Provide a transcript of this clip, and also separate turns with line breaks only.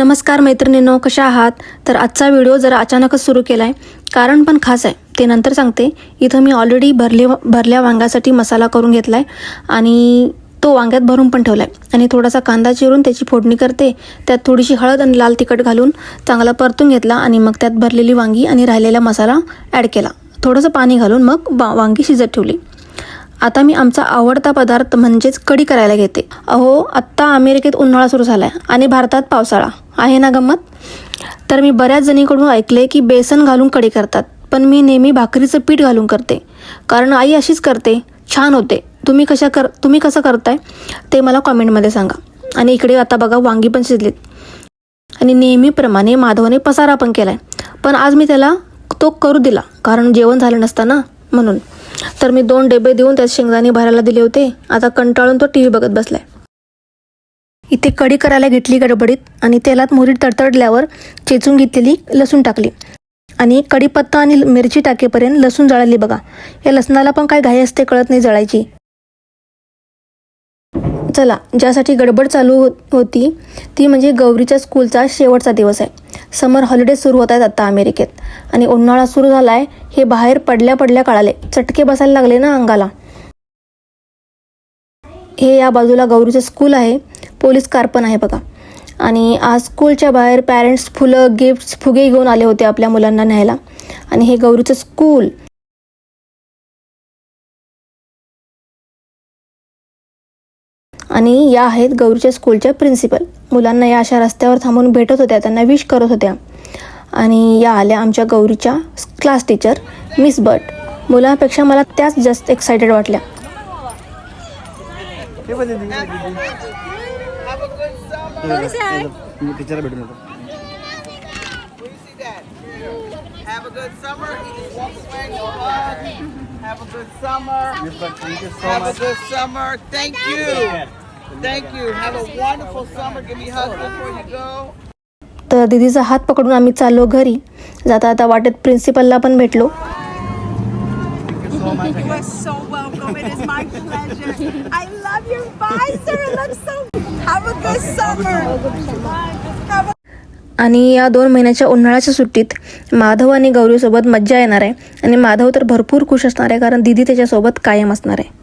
नमस्कार मैत्रिणींनो कशा आहात? तर आजचा व्हिडिओ जरा अचानकच सुरू केला आहे कारण पण खास आहे. ते नंतर सांगते. इथं मी ऑलरेडी भरले भरल्या वांग्यासाठी मसाला करून घेतला आहे आणि तो वांग्यात भरून पण ठेवला आहे आणि थोडासा कांदा चिरून त्याची फोडणी करते. त्यात थोडीशी हळद आणि लाल तिखट घालून चांगला परतून घेतला आणि मग त्यात भरलेली वांगी आणि राहिलेला मसाला ॲड केला. थोडंसं पाणी घालून मग वा वांगी शिजत ठेवली. आता मी आमचा आवडता पदार्थ म्हणजेच कढी करायला घेते. अहो आत्ता अमेरिकेत उन्हाळा सुरू झाला आहे आणि भारतात पावसाळा. आहे ना गंमत? तर मी बऱ्याच जणीकडून ऐकले की बेसन घालून कडी करतात. पण मी नेहमी भाकरीचं पीठ घालून करते. कारण आई अशीच करते. छान होते. तुम्ही कशा कर तुम्ही कसं करताय? ते मला कॉमेंटमध्ये सांगा. आणि इकडे आता बघा वांगी पण शिजलीत. आणि नेहमीप्रमाणे माधवने पसारा पण केला आहे पण आज मी त्याला तो करू दिला. कारण जेवण झालं नसताना म्हणून. तर मी दोन डबे देऊन त्यात शेंगदाणे भरायला दिले होते. आता कंटाळून तो टी व्ही बघत बसलाय. इथे कढी करायला घेतली गडबडीत आणि तेलात मोहरी तडतडल्यावर चेचून घेतलेली लसूण टाकली. आणि कढीपत्ता आणि मिरची टाकेपर्यंत लसूण जळाली बघा. या लसणाला पण काय घाई असते कळत नाही जळायची. चला ज्यासाठी गडबड चालू हो होती ती म्हणजे गौरीच्या स्कूलचा शेवटचा दिवस आहे. समर हॉलिडे सुरू होत आहेत आता अमेरिकेत. आणि उन्हाळा सुरू झाला आहे हे बाहेर पडल्या पडल्या कळाले. चटके बसायला लागले ना अंगाला. हे या बाजूला गौरीचं स्कूल आहे. पोलीस कार पण आहे बघा. आणि आज स्कूलच्या बाहेर पॅरेंट्स फुलं गिफ्ट्स फुगे घेऊन आले होते आपल्या मुलांना न्यायला. आणि हे गौरीचं स्कूल आणि या आहेत गौरीच्या स्कूलच्या प्रिन्सिपल मुलांना या अशा रस्त्यावर थांबून भेटत होत्या त्यांना विश करत होत्या. आणि या आल्या आमच्या गौरीच्या क्लास टीचर मिस बट मुलांपेक्षा मला त्याच जास्त एक्सायटेड वाटल्या.
हे पण दीदी टीचरला भेटून येतो
Have a good summer. Walk away, go hug. Have a good summer.
Thank you so
Have a good summer. Thank you. Thank you. Have a wonderful summer. Give me hugs before you go.
तर दिदीचा हात पकडून आम्ही चाललो घरी जाता आता वाटेत प्रिन्सिपलला पण भेटलो
You are so welcome. It is my pleasure. I love your visor. It looks so. Have a good summer. Have a
आणि या दोन महिन्याच्या उन्हाळ्याच्या सुट्टीत माधव आणि गौरीसोबत मज्जा येणार आहे आणि माधव तर भरपूर खुश असणार आहे कारण दिदी त्याच्यासोबत कायम असणार आहे